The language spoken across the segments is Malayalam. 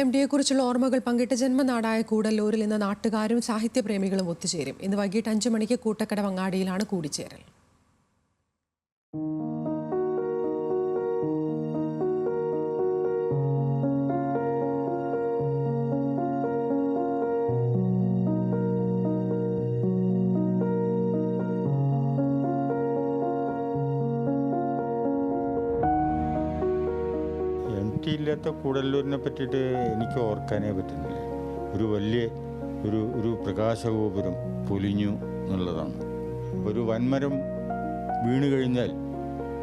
എം ഡിയെക്കുറിച്ചുള്ള ഓർമ്മകൾ പങ്കിട്ട് ജന്മനാടായ കൂടല്ലൂരിൽ ഇന്ന് നാട്ടുകാരും സാഹിത്യപ്രേമികളും ഒത്തുചേരും. ഇന്ന് വൈകിട്ട് അഞ്ചു മണിക്ക് കൂട്ടക്കട വങ്ങാടിയിലാണ് കൂടിച്ചേരൽ. ഇല്ലാത്ത കൂടല്ലൂരിനെ പറ്റിയിട്ട് എനിക്ക് ഓർക്കാനേ പറ്റുന്നില്ല. ഒരു വലിയ ഒരു ഒരു പ്രകാശഗോപുരം പൊലിഞ്ഞു എന്നുള്ളതാണ്. ഒരു വൻമരം വീണ് കഴിഞ്ഞാൽ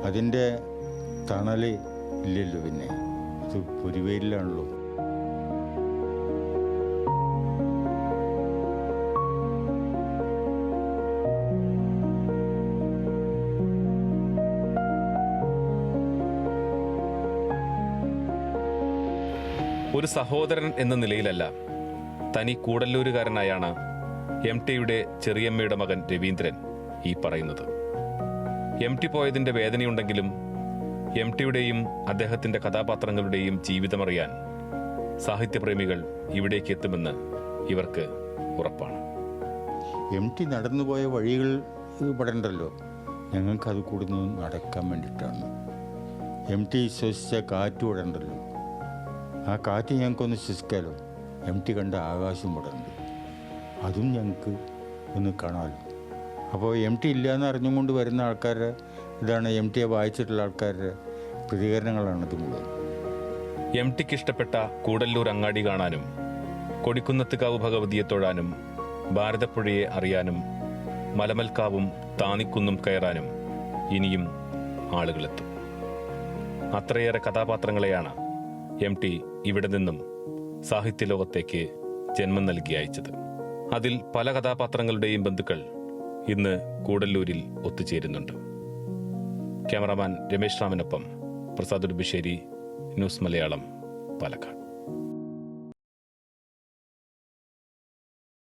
അതിന്റെ തണൽ ഇല്ലല്ലോ പിന്നെ. അത് പൊരിവേലിലാണല്ലോ ഒരു സഹോദരൻ എന്ന നിലയിലല്ല. തനി കൂടല്ലൂരുകാരനായാണ് എം ടിയുടെ ചെറിയമ്മയുടെ മകൻ രവീന്ദ്രൻ ഈ പറയുന്നത്. എം ടി പോയതിന്റെ വേദനയുണ്ടെങ്കിലും എം ടിയുടെയും അദ്ദേഹത്തിന്റെ കഥാപാത്രങ്ങളുടെയും ജീവിതമറിയാൻ സാഹിത്യപ്രേമികൾ ഇവിടേക്ക് എത്തുമെന്ന് ഇവർക്ക് ഉറപ്പാണ്. എം ടി നടന്നുപോയ വഴികൾ പെടണ്ടല്ലോ ഞങ്ങൾക്കത് കൂടുന്നു നടക്കാൻ വേണ്ടിയിട്ടാണ്. എം ടി ശ്വസിച്ച കാറ്റ് ആ കാറ്റ് ഞങ്ങൾക്കൊന്ന് ശ്വസിക്കാലോ. എം ടി കണ്ട ആകാശം ഉണ്ട് അതും ഞങ്ങൾക്ക് ഒന്ന് കാണാമല്ലോ അപ്പോൾ എം ടി ഇല്ല എന്ന് അറിഞ്ഞുകൊണ്ട് വരുന്ന ആൾക്കാരുടെ ഇതാണ് എം ടിയെ വായിച്ചിട്ടുള്ള ആൾക്കാരുടെ പ്രതികരണങ്ങളാണ് ഇത് മുഴുവൻ. എം ടിക്ക് ഇഷ്ടപ്പെട്ട കൂടല്ലൂർ അങ്ങാടി കാണാനും കൊടിക്കുന്നത്തുകാവ് ഭഗവതിയെ തൊഴാനും ഭാരതപ്പുഴയെ അറിയാനും മലമൽക്കാവും താന്നിക്കുന്നും കയറാനും ഇനിയും ആളുകളെത്തും. അത്രയേറെ കഥാപാത്രങ്ങളെയാണ് എം ടി ഇവിടെ നിന്നും സാഹിത്യലോകത്തേക്ക് ജന്മം നൽകി അയച്ചത്. അതിൽ പല കഥാപാത്രങ്ങളുടെയും ബന്ധുക്കൾ ഇന്ന് കൂടല്ലൂരിൽ ഒത്തുചേരുന്നുണ്ട്. ക്യാമറാമാൻ രമേശ് റാമിനൊപ്പം പ്രസാദ് ഉടുമ്പശ്ശേരി ന്യൂസ് മലയാളം പാലക്കാട്.